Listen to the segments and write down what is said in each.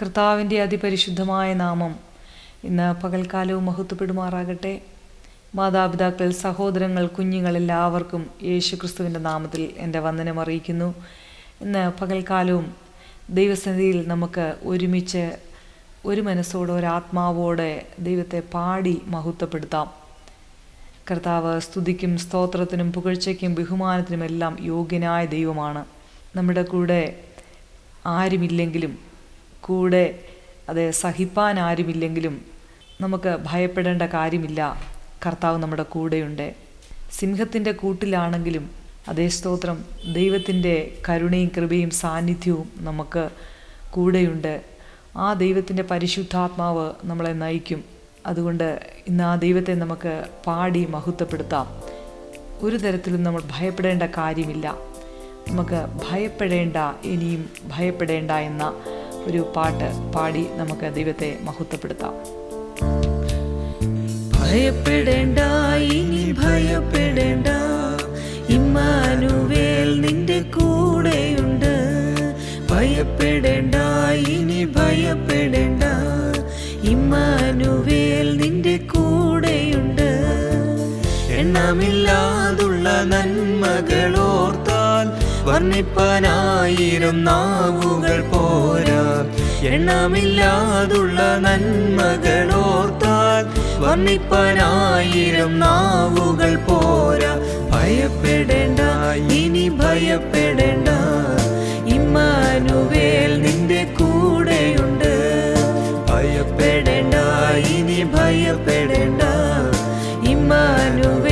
കർത്താവിന്റെ അതിപരിശുദ്ധമായ നാമം ഇന്ന് പകൽക്കാലവും മഹത്വപ്പെടുമാറാകട്ടെ. മാതാപിതാക്കൾ സഹോദരങ്ങൾ കുഞ്ഞുങ്ങൾ എല്ലാവർക്കും യേശു ക്രിസ്തുവിന്റെ നാമത്തിൽ എന്റെ വന്ദനം അറിയിക്കുന്നു. ഇന്ന് പകൽക്കാലവും ദൈവസന്നിധിയിൽ നമുക്ക് ഒരുമിച്ച് ഒരു മനസ്സോടെ ഒരാത്മാവോടെ ദൈവത്തെ പാടി മഹത്വപ്പെടുത്താം. കർത്താവ് സ്തുതിക്കും സ്തോത്രത്തിനും പുകഴ്ചയ്ക്കും ബഹുമാനത്തിനുമെല്ലാം യോഗ്യനായ ദൈവമാണ്. നമ്മുടെ കൂടെ ആരുമില്ലെങ്കിലും കൂടെ അത് സഹിപ്പാൻ ആരുമില്ലെങ്കിലും നമുക്ക് ഭയപ്പെടേണ്ട കാര്യമില്ല. കർത്താവ് നമ്മുടെ കൂടെയുണ്ട്. സിംഹത്തിന്റെ കൂട്ടിലാണെങ്കിലും അതേ സ്തോത്രം ദൈവത്തിന്റെ കരുണയും കൃപയും സാന്നിധ്യവും നമുക്ക് കൂടെയുണ്ട്. ആ ദൈവത്തിന്റെ പരിശുദ്ധാത്മാവ് നമ്മളെ നയിക്കും. അതുകൊണ്ട് ഇന്ന് ആ ദൈവത്തെ നമുക്ക് പാടി മഹത്വപ്പെടുത്താം. ഒരു തരത്തിലും നമ്മൾ ഭയപ്പെടേണ്ട കാര്യമില്ല. നമുക്ക് ഭയപ്പെടേണ്ട ഇനിയും ഭയപ്പെടേണ്ട എന്ന ഒരു പാട്ട് പാടി നമുക്ക് ദൈവത്തെ മഹത്വപ്പെടുത്താം. ഭയപ്പെടേണ്ട ഭയപ്പെടേണ്ട. ഇമ്മാനുവേൽ നിന്റെ കൂടെയുണ്ട്. ഭയപ്പെടേണ്ട ഇനി ഭയപ്പെടേണ്ട. ഇമ്മാനുവേൽ നിന്റെ കൂടെയുണ്ട്. എണ്ണമില്ലാതുള്ള നന്മകളോർത്താൽ വർണിപ്പാനായിരം നാവുകൾ പോരാ. എണ്ണമില്ലാതുള്ള നന്മകളോർത്താൽ വർണിപ്പനായിരം നാവുകൾ പോരാ. ഭയപ്പെടേണ്ട ഇനി ഭയപ്പെടേണ്ട. ഇമ്മാനുവേൽ നിന്റെ കൂടെയുണ്ട്. ഭയപ്പെടേണ്ട ഇനി ഭയപ്പെടേണ്ട. ഇമ്മാനുവേൽ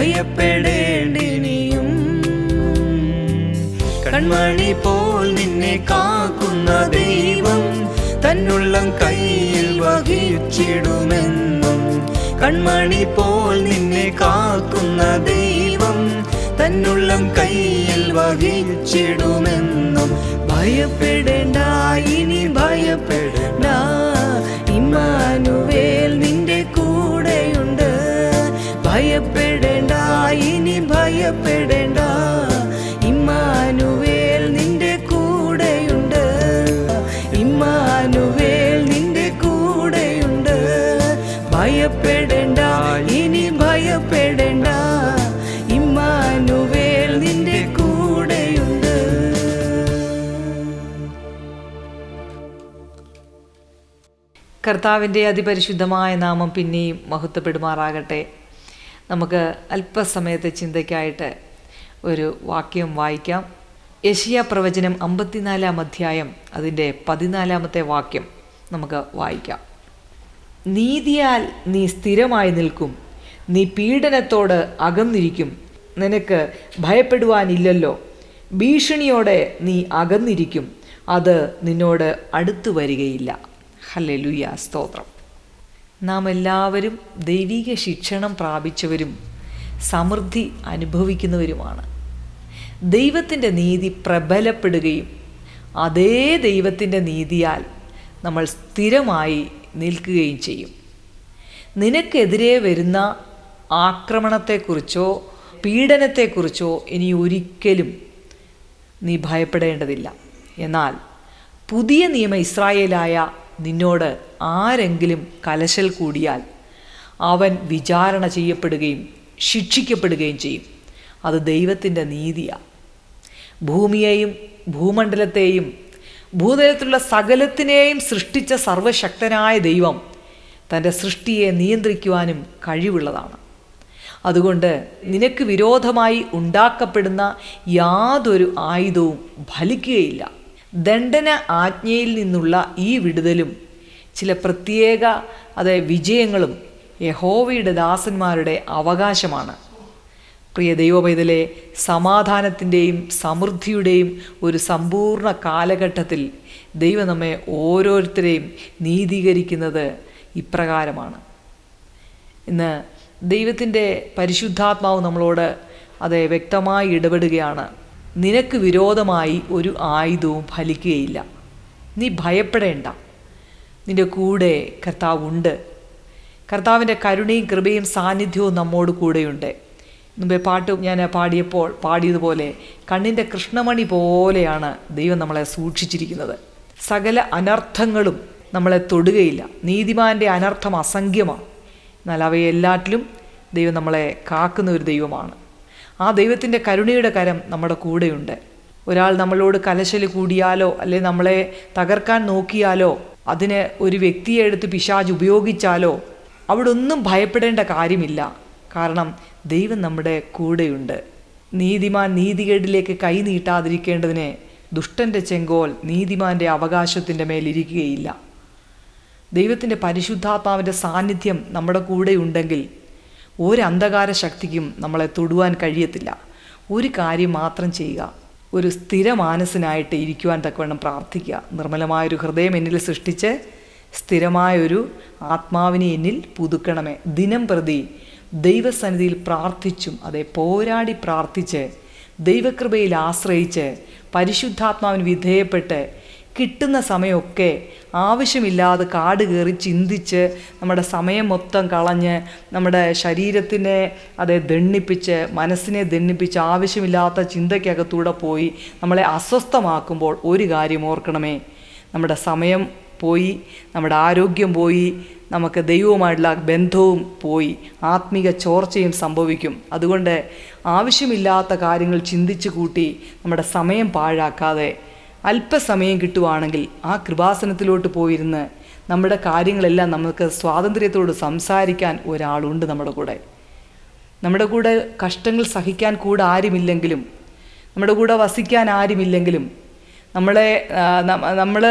ഭയപ്പെടേണ്ടിനിയും കൺമണി പോൽ നിന്നെ കാക്കുന്ന ദൈവം തന്നുള്ളം കയ്യിൽ വഹിച്ചിടുമെന്നും കൺമണി പോൽ നിന്നെ കാക്കുന്ന ദൈവം തന്നുള്ളം കയ്യിൽ വഹിച്ചിടുമെന്നും ഭയപ്പെടേണ്ട ഇനി ഭയപ്പെടേണ്ട. ഇമ്മാനുവേൽ നിന്റെ കൂടെയുണ്ട്. ഭയപ്പെടേണ്ട ഇനി ഭയപ്പെടേണ്ട. ഇമ്മാനുവേൽ നിന്റെ കൂടെയുണ്ട്. ഇമ്മാനുവേൽ നിന്റെ കൂടെയുണ്ട്. ഭയപ്പെടേണ്ട ഇനി ഭയപ്പെടേണ്ട. ഇമ്മാനുവേൽ നിന്റെ കൂടെയുണ്ട്. കർത്താവിന്റെ അതിപരിശുദ്ധമായ നാമം പിന്നെയും മഹത്വപ്പെടുമാറാകട്ടെ. നമുക്ക് അല്പസമയത്തെ ചിന്തയ്ക്കായിട്ട് ഒരു വാക്യം വായിക്കാം. യശിയ പ്രവചനം അമ്പത്തിനാലാം അധ്യായം അതിന്റെ പതിനാലാമത്തെ വാക്യം നമുക്ക് വായിക്കാം. നീതിയാൽ നീ സ്ഥിരമായി നിൽക്കും നീ പീഡനത്തോട് അകന്നിരിക്കും നിനക്ക് ഭയപ്പെടുവാനില്ലല്ലോ. ഭീഷണിയോടെ നീ അകന്നിരിക്കും അത് നിന്നോട് അടുത്തു വരികയില്ല. ഹല്ലേലൂയ സ്തോത്രം. നാം എല്ലാവരും ദൈവിക ശിക്ഷണം പ്രാപിച്ചവരും സമൃദ്ധി അനുഭവിക്കുന്നവരുമാണ്. ദൈവത്തിന്റെ നീതി പ്രബലപ്പെടുകയും അതേ ദൈവത്തിന്റെ നീതിയാൽ നമ്മൾ സ്ഥിരമായി നിൽക്കുകയും ചെയ്യും. നിനക്കെതിരെ വരുന്ന ആക്രമണത്തെക്കുറിച്ചോ പീഡനത്തെക്കുറിച്ചോ ഇനി ഒരിക്കലും നീ ഭയപ്പെടേണ്ടതില്ല. എന്നാൽ പുതിയ നിയമ ഇസ്രായേലായ നിന്നോട് ആരെങ്കിലും കലശൽ കൂടിയാൽ അവൻ വിചാരണ ചെയ്യപ്പെടുകയും ശിക്ഷിക്കപ്പെടുകയും ചെയ്യും. അത് ദൈവത്തിന്റെ നീതിയാണ് ഭൂമിയെയും ഭൂമണ്ഡലത്തെയും ഭൂതലത്തിലുള്ള സകലത്തിനെയും സൃഷ്ടിച്ച സർവശക്തനായ ദൈവം തന്റെ സൃഷ്ടിയെ നിയന്ത്രിക്കുവാനും കഴിവുള്ളതാണ്. അതുകൊണ്ട് നിനക്ക് വിരോധമായി ഉണ്ടാക്കപ്പെടുന്ന യാതൊരു ആയുധവും ഫലിക്കുകയില്ല. ദണ്ഡന ആജ്ഞയിൽ നിന്നുള്ള ഈ വിടുതലും ചില പ്രത്യേക അത് വിജയങ്ങളും യഹോവയുടെ ദാസന്മാരുടെ അവകാശമാണ്. പ്രിയ ദൈവപൈതലെ സമാധാനത്തിന്റെയും സമൃദ്ധിയുടെയും ഒരു സമ്പൂർണ കാലഘട്ടത്തിൽ ദൈവം നമ്മെ ഓരോരുത്തരെയും നീതീകരിക്കുന്നത് ഇപ്രകാരമാണ്. ഇന്ന് ദൈവത്തിന്റെ പരിശുദ്ധാത്മാവ് നമ്മളോട് അത് വ്യക്തമായി ഇടപെടുകയാണ്. നിനക്ക് വിരോധമായി ഒരു ആയുധവും ഫലിക്കുകയില്ല. നീ ഭയപ്പെടേണ്ട. നിന്റെ കൂടെ കർത്താവ് ഉണ്ട് കർത്താവിന്റെ കരുണയും കൃപയും സാന്നിധ്യവും നമ്മോട് കൂടെയുണ്ട്. മുമ്പേ പാട്ട് ഞാൻ പാടിയപ്പോൾ പാടിയതുപോലെ കണ്ണിന്റെ കൃഷ്ണമണി പോലെയാണ് ദൈവം നമ്മളെ സൂക്ഷിച്ചിരിക്കുന്നത്. സകല അനർത്ഥങ്ങളും നമ്മളെ തൊടുകയില്ല. നീതിമാന്റെ അനർത്ഥം അസംഖ്യമാണ്. എന്നാൽ അവയെല്ലാറ്റിലും ദൈവം നമ്മളെ കാക്കുന്ന ഒരു ദൈവമാണ്. ആ ദൈവത്തിന്റെ കരുണയുടെ കരം നമ്മുടെ കൂടെയുണ്ട്. ഒരാൾ നമ്മളോട് കലശൽ കൂടിയാലോ അല്ലെ നമ്മളെ തകർക്കാൻ നോക്കിയാലോ അതിന് ഒരു വ്യക്തിയെ എടുത്ത് പിശാജ് ഉപയോഗിച്ചാലോ അവിടെ ഒന്നും ഭയപ്പെടേണ്ട കാര്യമില്ല. കാരണം ദൈവം നമ്മുടെ കൂടെയുണ്ട്. നീതിമാൻ നീതികേടിലേക്ക് കൈ നീട്ടാതിരിക്കേണ്ടതിന് ദുഷ്ടന്റെ ചെങ്കോൽ നീതിമാന്റെ അവകാശത്തിന്റെ മേലിരിക്കുകയില്ല ദൈവത്തിന്റെ പരിശുദ്ധാത്മാവിന്റെ സാന്നിധ്യം നമ്മുടെ കൂടെ ഉണ്ടെങ്കിൽ ഒരു അന്ധകാര ശക്തിക്കും നമ്മളെ തൊടുവാൻ കഴിയത്തില്ല. ഒരു കാര്യം മാത്രം ചെയ്യുക. ഒരു സ്ഥിര സ്ഥിരമാനസനായിട്ട് ഇരിക്കുവാൻ തക്കവണ്ണം പ്രാർത്ഥിക്കുക. നിർമ്മലമായൊരു ഹൃദയം എന്നിൽ സൃഷ്ടിച്ച് സ്ഥിരമായൊരു ആത്മാവിനെ എന്നിൽ പുതുക്കണമേ. ദിനം പ്രതി ദൈവസന്നിധിയിൽ പ്രാർത്ഥിച്ചും അതെ പോരാടി പ്രാർത്ഥിച്ച് ദൈവകൃപയിൽ ആശ്രയിച്ച് പരിശുദ്ധാത്മാവിന് വിധേയപ്പെട്ട് കിട്ടുന്ന സമയമൊക്കെ ആവശ്യമില്ലാതെ കാട് കയറി ചിന്തിച്ച് നമ്മുടെ സമയം മൊത്തം കളഞ്ഞ് നമ്മുടെ ശരീരത്തിനെ അതെ ദണ്ണിപ്പിച്ച് മനസ്സിനെ ദണ്ണിപ്പിച്ച് ആവശ്യമില്ലാത്ത ചിന്തയ്ക്കകത്തൂടെ പോയി നമ്മളെ അസ്വസ്ഥമാക്കുമ്പോൾ ഒരു കാര്യം ഓർക്കണമേ. നമ്മുടെ സമയം പോയി നമ്മുടെ ആരോഗ്യം പോയി നമുക്ക് ദൈവവുമായിട്ടുള്ള ബന്ധവും പോയി ആത്മീക ചോർച്ചയും സംഭവിക്കും. അതുകൊണ്ട് ആവശ്യമില്ലാത്ത കാര്യങ്ങൾ ചിന്തിച്ചു കൂട്ടി നമ്മുടെ സമയം പാഴാക്കാതെ അല്പസമയം കിട്ടുവാണെങ്കിൽ ആ കൃപാസനത്തിലോട്ട് പോയിരുന്ന് നമ്മുടെ കാര്യങ്ങളെല്ലാം നമുക്ക് സ്വാതന്ത്ര്യത്തോട് സംസാരിക്കാൻ ഒരാളുണ്ട് നമ്മുടെ കൂടെ. നമ്മുടെ കൂടെ കഷ്ടങ്ങൾ സഹിക്കാൻ കൂടെ ആരുമില്ലെങ്കിലും നമ്മുടെ കൂടെ വസിക്കാൻ ആരുമില്ലെങ്കിലും നമ്മളെ നമ്മൾ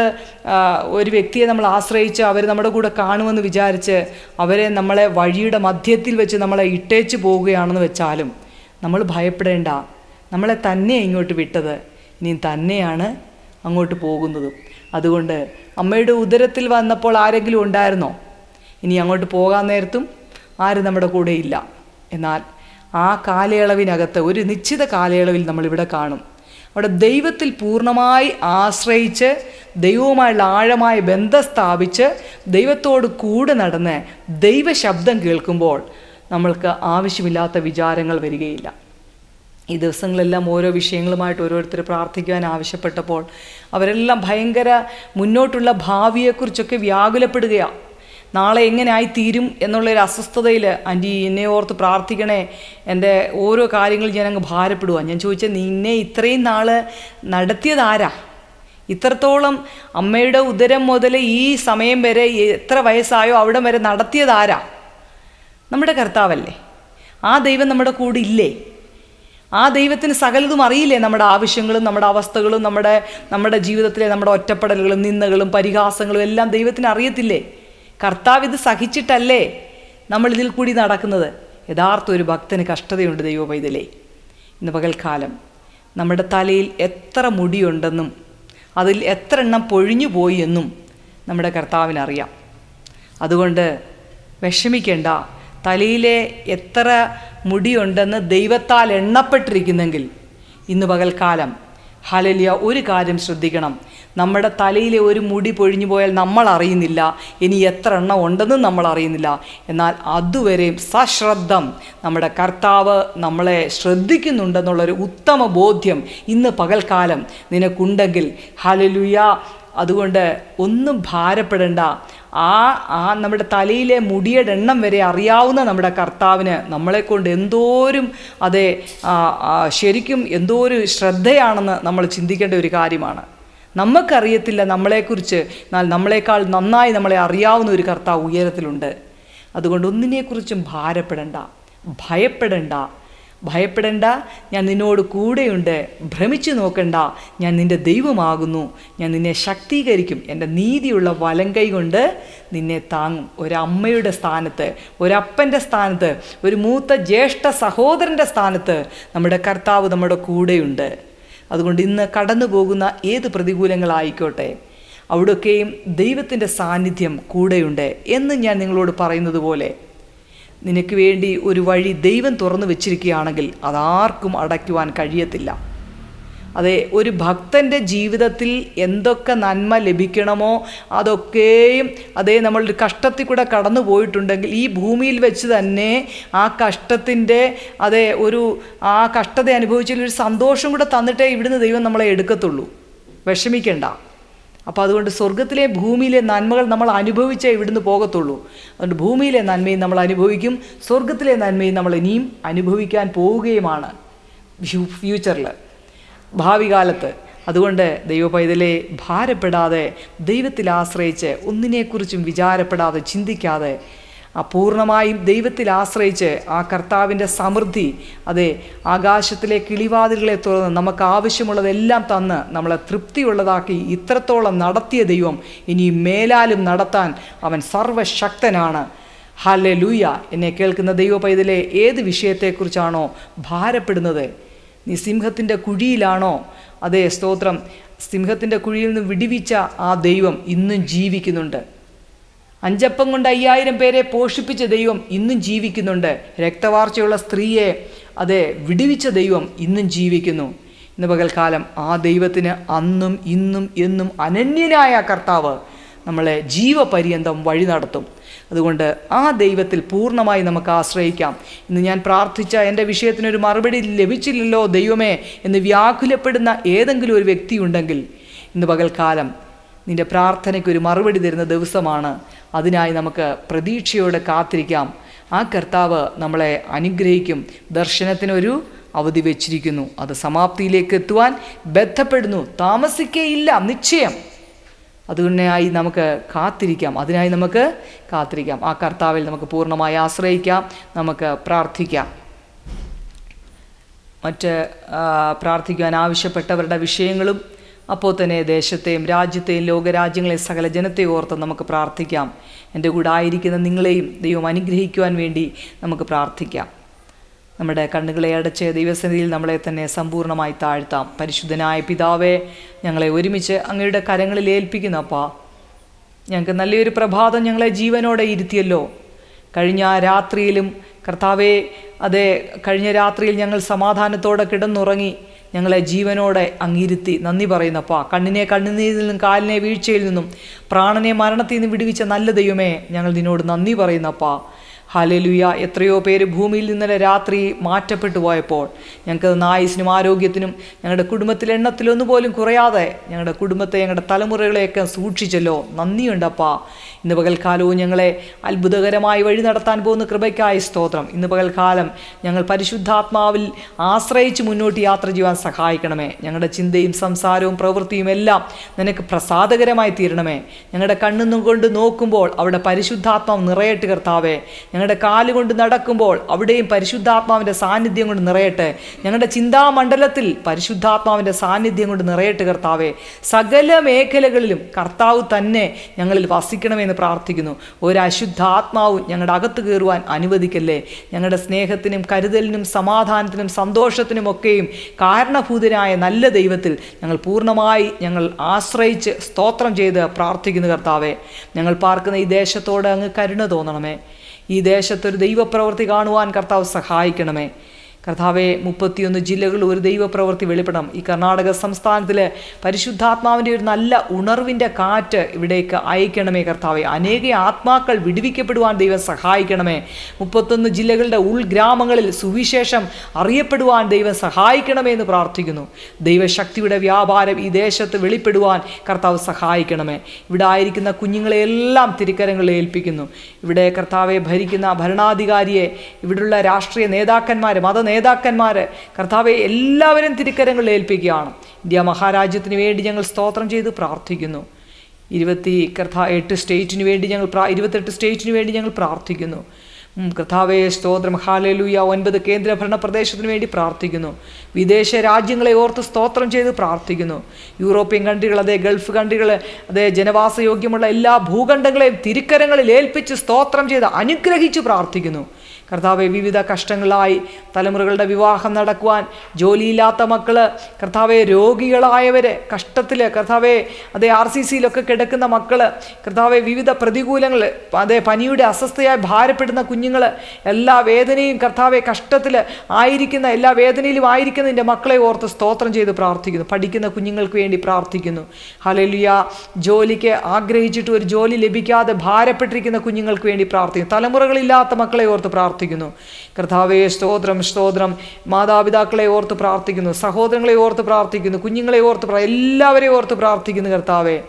ഒരു വ്യക്തിയെ നമ്മൾ ആശ്രയിച്ച് അവർ നമ്മുടെ കൂടെ കാണുമെന്ന് വിചാരിച്ച് അവരെ നമ്മളെ വഴിയുടെ മധ്യത്തിൽ വെച്ച് നമ്മളെ ഇട്ടേച്ച് പോവുകയാണെന്ന് വെച്ചാലും നമ്മൾ ഭയപ്പെടേണ്ട. നമ്മളെ തന്നെ ഇങ്ങോട്ട് വിട്ടത് ഇനി തന്നെയാണ് അങ്ങോട്ട് പോകുന്നതും. അതുകൊണ്ട് അമ്മയുടെ ഉദരത്തിൽ വന്നപ്പോൾ ആരെങ്കിലും ഉണ്ടായിരുന്നോ? ഇനി അങ്ങോട്ട് പോകാൻ നേരത്തും ആരും നമ്മുടെ കൂടെ ഇല്ല. എന്നാൽ ആ കാലയളവിനകത്ത് ഒരു നിശ്ചിത കാലയളവിൽ നമ്മളിവിടെ കാണും. അവിടെ ദൈവത്തിൽ പൂർണമായി ആശ്രയിച്ച് ദൈവവുമായുള്ള ആഴമായ ബന്ധം സ്ഥാപിച്ച് ദൈവത്തോട് കൂടെ നടന്ന് ദൈവശബ്ദം കേൾക്കുമ്പോൾ നമ്മൾക്ക് ആവശ്യമില്ലാത്ത വിചാരങ്ങൾ വരികയില്ല. ഈ ദിവസങ്ങളെല്ലാം ഓരോ വിഷയങ്ങളുമായിട്ട് ഓരോരുത്തർ പ്രാർത്ഥിക്കുവാൻ ആവശ്യപ്പെട്ടപ്പോൾ അവരെല്ലാം ഭയങ്കര മുന്നോട്ടുള്ള ഭാവിയെക്കുറിച്ചൊക്കെ വ്യാകുലപ്പെടുകയാണ് നാളെ എങ്ങനെ ആയിത്തീരും എന്നുള്ളൊരു അസ്വസ്ഥതയിൽ ആന്റി എന്നെ ഓർത്ത് പ്രാർത്ഥിക്കണേ എന്റെ ഓരോ കാര്യങ്ങൾ ഞാൻ അങ്ങ് ഭാരപ്പെടുക ഞാൻ ചോദിച്ചത് നിന്നെ ഇത്രയും നാൾ നടത്തിയതാരാ? ഇത്രത്തോളം അമ്മയുടെ ഉദരം മുതൽ ഈ സമയം വരെ എത്ര വയസ്സായോ അവിടം വരെ നടത്തിയതാരാ? നമ്മുടെ കർത്താവല്ലേ? ആ ദൈവം നമ്മുടെ കൂടെ ഇല്ലേ? ആ ദൈവത്തിന് സകലതും അറിയില്ലേ നമ്മുടെ ആവശ്യങ്ങളും നമ്മുടെ അവസ്ഥകളും നമ്മുടെ നമ്മുടെ ജീവിതത്തിലെ നമ്മുടെ ഒറ്റപ്പെടലുകളും നിന്ദകളും പരിഹാസങ്ങളും എല്ലാം ദൈവത്തിന് അറിയത്തില്ലേ? കർത്താവ് ഇത് സഹിച്ചിട്ടല്ലേ നമ്മൾ ഇതിൽ കൂടി നടക്കുന്നത്? യഥാർത്ഥ ഒരു ഭക്തന് കഷ്ടതയുണ്ട് ദൈവപൈതലേ ഇന്ന് പകൽക്കാലം നമ്മുടെ തലയിൽ എത്ര മുടിയുണ്ടെന്നും അതിൽ എത്ര എണ്ണം പൊഴിഞ്ഞു പോയി എന്നും നമ്മുടെ കർത്താവിനറിയാം. അതുകൊണ്ട് വിഷമിക്കേണ്ട. തലയിലെ എത്ര മുടിയുണ്ടെന്ന് ദൈവത്താൽ എണ്ണപ്പെട്ടിരിക്കുന്നെങ്കിൽ ഇന്ന് പകൽക്കാലം. ഹലലിയ ഒരു കാര്യം ശ്രദ്ധിക്കണം. നമ്മുടെ തലയിലെ ഒരു മുടി പൊഴിഞ്ഞു പോയാൽ നമ്മൾ അറിയുന്നില്ല. ഇനി എത്ര എണ്ണം ഉണ്ടെന്നും നമ്മൾ അറിയുന്നില്ല. എന്നാൽ അതുവരെയും സശ്രദ്ധം നമ്മുടെ കർത്താവ് നമ്മളെ ശ്രദ്ധിക്കുന്നുണ്ടെന്നുള്ളൊരു ഉത്തമ ബോധ്യം ഇന്ന് പകൽക്കാലം നിനക്കുണ്ടെങ്കിൽ. ഹലലുയ അതുകൊണ്ട് ഒന്നും ഭാരപ്പെടേണ്ട. ആ ആ നമ്മുടെ തലയിലെ മുടിയുടെ എണ്ണം വരെ അറിയാവുന്ന നമ്മുടെ കർത്താവിന് നമ്മളെ കൊണ്ട് എന്തോരും അതെ ശരിക്കും എന്തോ ഒരു ശ്രദ്ധയാണെന്ന് നമ്മൾ ചിന്തിക്കേണ്ട ഒരു കാര്യമാണ്. നമുക്കറിയത്തില്ല നമ്മളെക്കുറിച്ച് എന്നാൽ നമ്മളെക്കാൾ നന്നായി നമ്മളെ അറിയാവുന്ന ഒരു കർത്താവ് ഉയരത്തിലുണ്ട്. അതുകൊണ്ട് ഒന്നിനെക്കുറിച്ചും ഭാരപ്പെടണ്ട ഭയപ്പെടണ്ട. ഭയപ്പെടേണ്ട. ഞാൻ നിന്നോട് കൂടെയുണ്ട്. ഭ്രമിച്ചു നോക്കണ്ട. ഞാൻ നിന്റെ ദൈവമാകുന്നു. ഞാൻ നിന്നെ ശക്തീകരിക്കും. എന്റെ നീതിയുള്ള വലം കൈ കൊണ്ട് നിന്നെ താങ്ങും. ഒരമ്മയുടെ സ്ഥാനത്ത് ഒരപ്പന്റെ സ്ഥാനത്ത് ഒരു മൂത്ത ജ്യേഷ്ഠ സഹോദരന്റെ സ്ഥാനത്ത് നമ്മുടെ കർത്താവ് നമ്മുടെ കൂടെയുണ്ട്. അതുകൊണ്ട് ഇന്ന് കടന്നു പോകുന്ന ഏത് പ്രതികൂലങ്ങളായിക്കോട്ടെ അവിടെയൊക്കെയും ദൈവത്തിന്റെ സാന്നിധ്യം കൂടെയുണ്ട് എന്ന് ഞാൻ നിങ്ങളോട് പറയുന്നത് പോലെ. നിനക്ക് വേണ്ടി ഒരു വഴി ദൈവം തുറന്നു വെച്ചിരിക്കുകയാണെങ്കിൽ അതാർക്കും അടയ്ക്കുവാൻ കഴിയത്തില്ല. അതെ ഒരു ഭക്തന്റെ ജീവിതത്തിൽ എന്തൊക്കെ നന്മ ലഭിക്കണമോ അതൊക്കെയും അതേ നമ്മളൊരു കഷ്ടത്തിൽ കൂടെ കടന്നു പോയിട്ടുണ്ടെങ്കിൽ ഈ ഭൂമിയിൽ വെച്ച് തന്നെ ആ കഷ്ടത്തിന്റെ അതെ ഒരു ആ കഷ്ടത അനുഭവിച്ചതിൽ ഒരു സന്തോഷം കൂടെ തന്നിട്ടേ ഇവിടുന്ന് ദൈവം നമ്മളെ എടുക്കത്തുള്ളൂ. വിഷമിക്കണ്ട. അപ്പോൾ അതുകൊണ്ട് സ്വർഗത്തിലെ ഭൂമിയിലെ നന്മകൾ നമ്മൾ അനുഭവിച്ചേ ഇവിടുന്ന് പോകത്തുള്ളൂ. അതുകൊണ്ട് ഭൂമിയിലെ നന്മയും നമ്മൾ അനുഭവിക്കും സ്വർഗത്തിലെ നന്മയും നമ്മൾ ഇനിയും അനുഭവിക്കാൻ പോവുകയുമാണ് ഫ്യൂച്ചറിൽ. ഭാവി കാലത്ത് അതുകൊണ്ട് ദൈവ പൈതലെ ഭാരപ്പെടാതെ ദൈവത്തിൽ ആശ്രയിച്ച് ഒന്നിനെക്കുറിച്ചും വിചാരപ്പെടാതെ ചിന്തിക്കാതെ അപൂർണമായും ദൈവത്തിൽ ആശ്രയിച്ച് ആ കർത്താവിന്റെ സമൃദ്ധി അതെ ആകാശത്തിലെ കിളിവാതിലുകളെ തുറന്ന് നമുക്ക് ആവശ്യമുള്ളതെല്ലാം തന്ന് നമ്മളെ തൃപ്തിയുള്ളതാക്കി ഇത്രത്തോളം നടത്തിയ ദൈവം ഇനി മേലാലും നടത്താൻ അവൻ സർവശക്തനാണ്. ഹലെ ലൂയ എന്നെ കേൾക്കുന്ന ദൈവ പൈതലെ ഏത് വിഷയത്തെക്കുറിച്ചാണോ ഭാരപ്പെടുന്നത്? നീ സിംഹത്തിന്റെ കുഴിയിലാണോ? അതേ സ്തോത്രം. സിംഹത്തിന്റെ കുഴിയിൽ നിന്ന് വിടിവിച്ച ആ ദൈവം ഇന്നും ജീവിക്കുന്നുണ്ട്. അഞ്ചപ്പം കൊണ്ട് അയ്യായിരം പേരെ പോഷിപ്പിച്ച ദൈവം ഇന്നും ജീവിക്കുന്നുണ്ട്. രക്തവാർച്ചയുള്ള സ്ത്രീയെ അതെ വിടുവിച്ച ദൈവം ഇന്നും ജീവിക്കുന്നു. ഇന്ന് പകൽക്കാലം ആ ദൈവത്തിന് അന്നും ഇന്നും എന്നും അനന്യനായ കർത്താവ് നമ്മളെ ജീവപര്യന്തം വഴി നടത്തും. അതുകൊണ്ട് ആ ദൈവത്തിൽ പൂർണമായി നമുക്ക് ആശ്രയിക്കാം. ഇന്ന് ഞാൻ പ്രാർത്ഥിച്ച എന്റെ വിഷയത്തിനൊരു മറുപടി ലഭിച്ചില്ലല്ലോ ദൈവമേ എന്ന് വ്യാകുലപ്പെടുന്ന ഏതെങ്കിലും ഒരു വ്യക്തിയുണ്ടെങ്കിൽ ഇന്ന് പകൽക്കാലം നിന്റെ പ്രാർത്ഥനയ്ക്ക് ഒരു മറുപടി തരുന്ന ദിവസമാണ്. അതിനായി നമുക്ക് പ്രതീക്ഷയോടെ കാത്തിരിക്കാം. ആ കർത്താവ് നമ്മളെ അനുഗ്രഹിക്കും. ദർശനത്തിനൊരു അവധി വെച്ചിരിക്കുന്നു. അത് സമാപ്തിയിലേക്ക് എത്തുവാൻ ബന്ധപ്പെടുന്നു. താമസിക്കേയില്ല. നിശ്ചയം. അതുകൊണ്ടായി നമുക്ക് കാത്തിരിക്കാം. അതിനായി നമുക്ക് കാത്തിരിക്കാം. ആ കർത്താവിൽ നമുക്ക് പൂർണമായി ആശ്രയിക്കാം. നമുക്ക് പ്രാർത്ഥിക്കാം. മറ്റ് പ്രാർത്ഥിക്കുവാൻ ആവശ്യപ്പെട്ടവരുടെ വിഷയങ്ങളും അപ്പോൾ തന്നെ ദേശത്തെയും രാജ്യത്തെയും ലോകരാജ്യങ്ങളെയും സകല ജനത്തെ ഓർത്ത് നമുക്ക് പ്രാർത്ഥിക്കാം. എന്റെ കൂടെ ആയിരിക്കുന്ന നിങ്ങളെയും ദൈവം അനുഗ്രഹിക്കുവാൻ വേണ്ടി നമുക്ക് പ്രാർത്ഥിക്കാം. നമ്മുടെ കണ്ണുകളെ അടച്ച് ദൈവസന്നിധിയിൽ നമ്മളെ തന്നെ സമ്പൂർണമായി താഴ്ത്താം. പരിശുദ്ധനായ പിതാവെ ഞങ്ങളെ ഒരുമിച്ച് അങ്ങയുടെ കരങ്ങളിൽ ഏൽപ്പിക്കുന്നപ്പാ ഞങ്ങൾക്ക് നല്ലൊരു പ്രഭാതം ഞങ്ങളെ ജീവനോടെ ഇരുത്തിയല്ലോ. കഴിഞ്ഞ രാത്രിയിലും കർത്താവെ അതെ കഴിഞ്ഞ രാത്രിയിൽ ഞങ്ങൾ സമാധാനത്തോടെ കിടന്നുറങ്ങി. ഞങ്ങളെ ജീവനോടെ അങ്ങിരുത്തി നന്ദി പറയുന്നപ്പാ. കണ്ണിനെ കണ്ണുനീരിൽ നിന്നും കാലിനെ വീഴ്ചയിൽ നിന്നും പ്രാണനെ മരണത്തിൽ നിന്ന് വിടുവിച്ച നല്ല ദൈവമേ ഞങ്ങൾ നിന്നോട് നന്ദി പറയുന്നപ്പാ. ഹാലലുയ എത്രയോ പേര് ഭൂമിയിൽ നിന്നലെ രാത്രി മാറ്റപ്പെട്ടു പോയപ്പോൾ ഞങ്ങൾക്ക് നായുസിനും ആരോഗ്യത്തിനും ഞങ്ങളുടെ കുടുംബത്തിലെ എണ്ണത്തിലൊന്നു പോലും കുറയാതെ ഞങ്ങളുടെ കുടുംബത്തെ ഞങ്ങളുടെ തലമുറകളെയൊക്കെ സൂക്ഷിച്ചല്ലോ. നന്ദിയുണ്ടപ്പാ. ഇന്ന് പകൽക്കാലവും ഞങ്ങളെ അത്ഭുതകരമായി വഴി നടത്താൻ പോകുന്ന കൃപയ്ക്കായി സ്തോത്രം. ഇന്ന് പകൽക്കാലം ഞങ്ങൾ പരിശുദ്ധാത്മാവിൽ ആശ്രയിച്ച് മുന്നോട്ട് യാത്ര ചെയ്യുവാൻ സഹായിക്കണമേ. ഞങ്ങളുടെ ചിന്തയും സംസാരവും പ്രവൃത്തിയും എല്ലാം നിനക്ക് പ്രസാദകരമായി തീരണമേ. ഞങ്ങളുടെ കണ്ണുന്നും കൊണ്ട് നോക്കുമ്പോൾ അവിടെ പരിശുദ്ധാത്മാവ് നിറയട്ട് കർത്താവേ. ഞങ്ങളുടെ കാലുകൊണ്ട് നടക്കുമ്പോൾ അവിടെയും പരിശുദ്ധാത്മാവിന്റെ സാന്നിധ്യം കൊണ്ട് നിറയട്ടെ. ഞങ്ങളുടെ ചിന്താമണ്ഡലത്തിൽ പരിശുദ്ധാത്മാവിന്റെ സാന്നിധ്യം കൊണ്ട് നിറയട്ടെ കർത്താവെ. സകല മേഖലകളിലും കർത്താവ് തന്നെ ഞങ്ങളിൽ വസിക്കണമെന്ന് പ്രാർത്ഥിക്കുന്നു. ഒരു അശുദ്ധാത്മാവും ഞങ്ങളുടെ അകത്ത് കയറുവാൻ അനുവദിക്കല്ലേ? ഞങ്ങളുടെ സ്നേഹത്തിനും കരുതലിനും സമാധാനത്തിനും സന്തോഷത്തിനും ഒക്കെയും കാരണഭൂതനായ നല്ല ദൈവത്തിൽ ഞങ്ങൾ പൂർണമായി ഞങ്ങൾ ആശ്രയിച്ച് സ്തോത്രം ചെയ്ത് പ്രാർത്ഥിക്കുന്നു കർത്താവെ. ഞങ്ങൾ പാർക്കുന്ന ഈ ദേശത്തോട് അങ്ങ് കരുണ തോന്നണമേ. ഈ ദേശത്തൊരു ദൈവപ്രവൃത്തി കാണുവാൻ കർത്താവ് സഹായിക്കണമേ. കർത്താവെ മുപ്പത്തിയൊന്ന് ജില്ലകളിൽ ഒരു ദൈവപ്രവൃത്തി വെളിപ്പെടണം ഈ കർണാടക സംസ്ഥാനത്തിൽ പരിശുദ്ധാത്മാവിന്റെ ഒരു നല്ല ഉണർവിന്റെ കാറ്റ് ഇവിടേക്ക് അയക്കണമേ കർത്താവെ. അനേക ആത്മാക്കൾ വിടുവിക്കപ്പെടുവാൻ ദൈവം സഹായിക്കണമേ. മുപ്പത്തൊന്ന് ജില്ലകളുടെ ഉൾഗ്രാമങ്ങളിൽ സുവിശേഷം അറിയപ്പെടുവാൻ ദൈവം സഹായിക്കണമേ എന്ന് പ്രാർത്ഥിക്കുന്നു. ദൈവശക്തിയുടെ വ്യാപാരം ഈ ദേശത്ത് വെളിപ്പെടുവാൻ കർത്താവ് സഹായിക്കണമേ. ഇവിടെ ആയിരിക്കുന്ന കുഞ്ഞുങ്ങളെയെല്ലാം തിരിക്കരങ്ങളെ ഏൽപ്പിക്കുന്നു. ഇവിടെ കർത്താവെ ഭരിക്കുന്ന ഭരണാധികാരിയെ ഇവിടെയുള്ള രാഷ്ട്രീയ നേതാക്കന്മാർ മത നേതാക്കന്മാർ കർത്താവെ എല്ലാവരും തിരുക്കരങ്ങളിൽ ഏൽപ്പിക്കുകയാണ്. ഇന്ത്യ മഹാരാജ്യത്തിന് വേണ്ടി ഞങ്ങൾ സ്തോത്രം ചെയ്ത് പ്രാർത്ഥിക്കുന്നു. ഇരുപത്തി കർത്താ എട്ട് സ്റ്റേറ്റിന് വേണ്ടി ഞങ്ങൾ പ്രാ ഇരുപത്തെട്ട് സ്റ്റേറ്റിന് വേണ്ടി ഞങ്ങൾ പ്രാർത്ഥിക്കുന്നു. കർത്താവെ സ്തോത്രം ഹാലലൂയ ഒൻപത് കേന്ദ്ര ഭരണ പ്രദേശത്തിന് വേണ്ടി പ്രാർത്ഥിക്കുന്നു. വിദേശ രാജ്യങ്ങളെ ഓർത്ത് സ്തോത്രം ചെയ്ത് പ്രാർത്ഥിക്കുന്നു. യൂറോപ്യൻ കൺട്രികൾ അതേ ഗൾഫ് കൺട്രികൾ അതേ ജനവാസയോഗ്യമുള്ള എല്ലാ ഭൂഖണ്ഡങ്ങളെയും തിരുക്കരങ്ങളിൽ ഏൽപ്പിച്ച് സ്തോത്രം ചെയ്ത് അനുഗ്രഹിച്ച് പ്രാർത്ഥിക്കുന്നു. കർത്താവെ വിവിധ കഷ്ടങ്ങളായി തലമുറകളുടെ വിവാഹം നടക്കുവാൻ ജോലിയില്ലാത്ത മക്കൾ കർത്താവെ രോഗികളായവർ കഷ്ടത്തിൽ കർത്താവെ അതേ ആർ സി സിയിലൊക്കെ കിടക്കുന്ന മക്കൾ കർത്താവെ വിവിധ പ്രതികൂലങ്ങൾ അതേ പനിയുടെ അസ്വസ്ഥയായി ഭാരപ്പെടുന്ന കുഞ്ഞുങ്ങൾ എല്ലാ വേദനയും കർത്താവെ കഷ്ടത്തിൽ ആയിരിക്കുന്ന എല്ലാ വേദനയിലും ആയിരിക്കുന്ന എന്റെ മക്കളെ ഓർത്ത് സ്തോത്രം ചെയ്ത് പ്രാർത്ഥിക്കുന്നു. പഠിക്കുന്ന കുഞ്ഞുങ്ങൾക്ക് വേണ്ടി പ്രാർത്ഥിക്കുന്നു. ഹലലിയ ജോലിക്ക് ആഗ്രഹിച്ചിട്ട് ഒരു ജോലി ലഭിക്കാതെ ഭാരപ്പെട്ടിരിക്കുന്ന കുഞ്ഞുങ്ങൾക്ക് വേണ്ടി പ്രാർത്ഥിക്കുന്നു. തലമുറകളില്ലാത്ത മക്കളെ ഓർത്ത് പ്രാർത്ഥിക്കുന്നു. കർത്താവെ സ്തോത്രം സ്തോത്രം. മാതാപിതാക്കളെ ഓർത്ത് പ്രാർത്ഥിക്കുന്നു. സഹോദരങ്ങളെ ഓർത്ത് പ്രാർത്ഥിക്കുന്നു. കുഞ്ഞുങ്ങളെ ഓർത്ത് എല്ലാവരെയും ഓർത്ത് പ്രാർത്ഥിക്കുന്നു കർത്താവെ.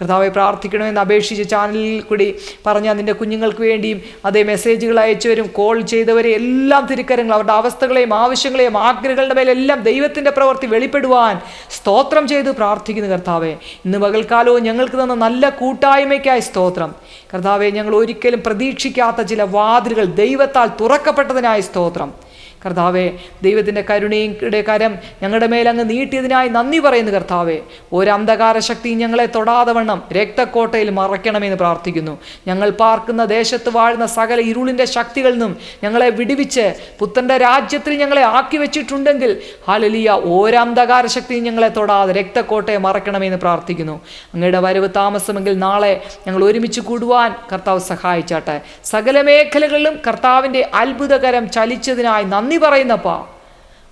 കർത്താവെ പ്രാർത്ഥിക്കണമെന്ന് അപേക്ഷിച്ച് ചാനലിൽ കൂടി പറഞ്ഞ നിന്റെ കുഞ്ഞുങ്ങൾക്ക് വേണ്ടിയും അതേ മെസ്സേജുകൾ അയച്ചവരും കോൾ ചെയ്തവരെ എല്ലാം തിരുക്കരങ്ങൾ അവരുടെ അവസ്ഥകളെയും ആവശ്യങ്ങളെയും ആഗ്രഹങ്ങളുടെ മേലെല്ലാം ദൈവത്തിന്റെ പ്രവൃത്തി വെളിപ്പെടുവാൻ സ്തോത്രം ചെയ്ത് പ്രാർത്ഥിക്കുന്നു കർത്താവെ. ഇന്ന് പകൽക്കാലവും ഞങ്ങൾക്ക് തന്ന നല്ല കൂട്ടായ്മയ്ക്കായി സ്തോത്രം. കർത്താവെ ഞങ്ങൾ ഒരിക്കലും പ്രതീക്ഷിക്കാത്ത ചില വാതിലുകൾ ദൈവത്താൽ തുറക്കപ്പെട്ടതിനായി സ്തോത്രം. കർത്താവെ ദൈവത്തിന്റെ കരുണയുടെ കരം ഞങ്ങളുടെ അങ്ങ് നീട്ടിയതിനായി നന്ദി പറയുന്നു കർത്താവെ. ഒരു അന്ധകാര ശക്തി ഞങ്ങളെ തൊടാതെ വണ്ണം രക്തക്കോട്ടയിൽ മറയ്ക്കണമെന്ന് പ്രാർത്ഥിക്കുന്നു. ഞങ്ങൾ പാർക്കുന്ന ദേശത്ത് വാഴുന്ന സകല ഇരുളിന്റെ ശക്തികളിൽ നിന്നും ഞങ്ങളെ വിടുവിച്ച് പുത്തന്റെ രാജ്യത്തിൽ ഞങ്ങളെ ആക്കി വെച്ചിട്ടുണ്ടെങ്കിൽ ഹാലലിയ ഒരന്ധകാര ശക്തി ഞങ്ങളെ തൊടാതെ രക്തക്കോട്ടയെ മറയ്ക്കണമെന്ന് പ്രാർത്ഥിക്കുന്നു. അങ്ങയുടെ വരവ് താമസമെങ്കിൽ നാളെ ഞങ്ങൾ ഒരുമിച്ച് കൂടുവാൻ കർത്താവ് സഹായിച്ചാട്ടെ. സകല മേഖലകളിലും കർത്താവിന്റെ അത്ഭുതകരം ചലിച്ചതിനായി നന്ദി പറയുന്നപ്പാ.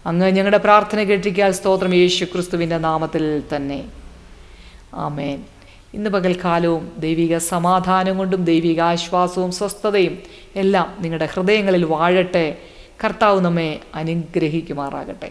അങ്ങ് ഞങ്ങളുടെ പ്രാർത്ഥന കേട്ടിരിക്കാൻ സ്തോത്രം യേശു ക്രിസ്തുവിന്റെ നാമത്തിൽ തന്നെ. ആമേൻ. ഇന്ന് പകൽക്കാലവും ദൈവിക സമാധാനം കൊണ്ടും ദൈവിക ആശ്വാസവും സ്വസ്ഥതയും എല്ലാം നിങ്ങളുടെ ഹൃദയങ്ങളിൽ വാഴട്ടെ. കർത്താവ് നമ്മെ അനുഗ്രഹിക്കുമാറാകട്ടെ.